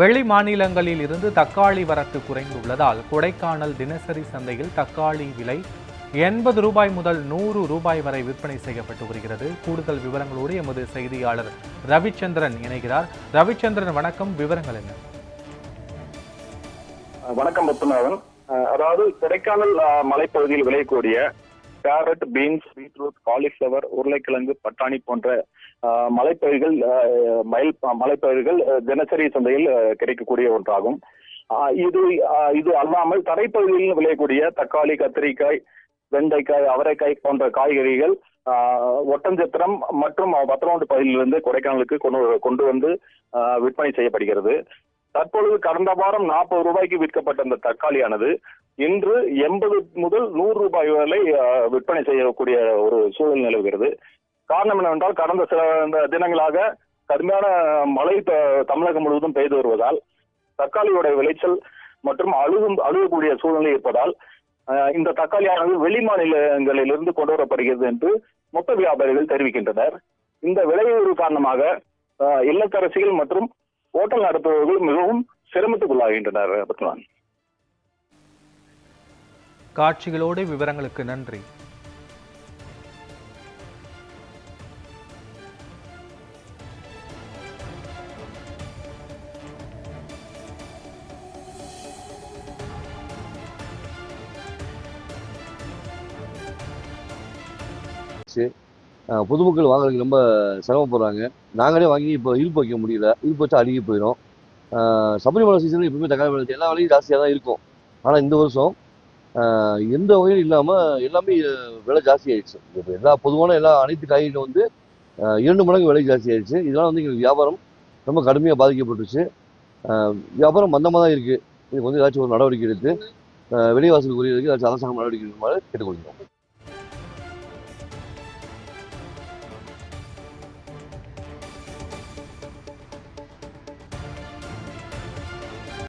வெளி மாநிலங்களில் இருந்து தக்காளி வரத்து குறைந்துள்ளதால் கொடைக்கானல் தினசரி சந்தையில் தக்காளி விலை எண்பது ரூபாய் முதல் நூறு ரூபாய் வரை விற்பனை செய்யப்பட்டு வருகிறது. கூடுதல் விவரங்களோடு எமது செய்தியாளர் ரவிச்சந்திரன் இணைகிறார். ரவிச்சந்திரன் வணக்கம். விவரங்கள் என்ன? வணக்கம் பத்மநாதன் அதாவது கொடைக்கானல் மலைப்பகுதியில் விளையக்கூடிய கேரட் பீன்ஸ் பீட்ரூட் காலிஃபிளவர் உருளைக்கிழங்கு பட்டாணி போன்ற மலைப்பயிர்கள் மயில் மலைப்பயிர்கள் தினசரி சந்தையில் கிடைக்கக்கூடிய ஒன்றாகும். இது இது அல்லாமல் தரைப்பகுதியில் விளையக்கூடிய தக்காளி கத்திரிக்காய் வெண்டைக்காய் அவரைக்காய் போன்ற காய்கறிகள் ஒட்டஞ்சத்திரம் மற்றும் பத்திரமாண்டு பகுதியிலிருந்து கொடைக்கானலுக்கு கொண்டு கொண்டு வந்து விற்பனை செய்யப்படுகிறது. தற்பொழுது கடந்த வாரம் நாற்பது ரூபாய்க்கு விற்கப்பட்ட அந்த தக்காளியானது இன்று எண்பது முதல் நூறு ரூபாய் வரை விற்பனை செய்யக்கூடிய ஒரு சூழல் நிலவுகிறது. காரணம் என்னவென்றால் கடந்த சில தினங்களாக கடுமையான மழை தமிழகம் முழுவதும் பெய்து வருவதால் தக்காளியோட விளைச்சல் மற்றும் அழுகும் அழுகக்கூடிய சூழ்நிலை இருப்பதால் இந்த தக்காளியானது வெளி மாநிலங்களிலிருந்து கொண்டு வரப்படுகிறது என்று மொத்த வியாபாரிகள் தெரிவிக்கின்றனர். இந்த விளைவு காரணமாக அஹ், இல்லத்தரசிகள் மற்றும் ஓட்டல் நடத்துபவர்கள் மிகவும் சிரமத்துக்குள்ளாகின்றனர் காட்சிகளோடு விவரங்களுக்கு நன்றி. ஆயிடுச்சு பொதுமக்கள் வாங்குறதுக்கு ரொம்ப சிரமப்படுறாங்க. நாங்களே வாங்கி இப்போ இருப்பு வைக்க முடியல. இருப்பு வச்சா அழுகி போயிடும். சபரிமலை சீசனில் எப்பவுமே தக்காளி விலை எல்லா விலையும் ஜாஸ்தியாக தான் இருக்கும். ஆனால் இந்த வருஷம் எந்த வகையும் இல்லாமல் எல்லாமே விலை ஜாஸ்தி ஆயிடுச்சு. இப்போ எல்லா பொதுவான எல்லா அனைத்து காய்கறிகளும் வந்து இரண்டு மடங்கு விலை ஜாஸ்தி ஆயிடுச்சு. இதனால் வந்து எங்களுக்கு வியாபாரம் ரொம்ப கடுமையாக பாதிக்கப்பட்டுச்சு. வியாபாரம் மந்தமாக தான் இருக்குது இதுக்கு வந்து ஏதாச்சும் ஒரு நடவடிக்கை எடுத்து அஹ் விலைவாசல் ஏதாச்சும் அரசாங்கம் நடவடிக்கை எடுக்குமாறு கேட்டுக்கொள்கிறோம்.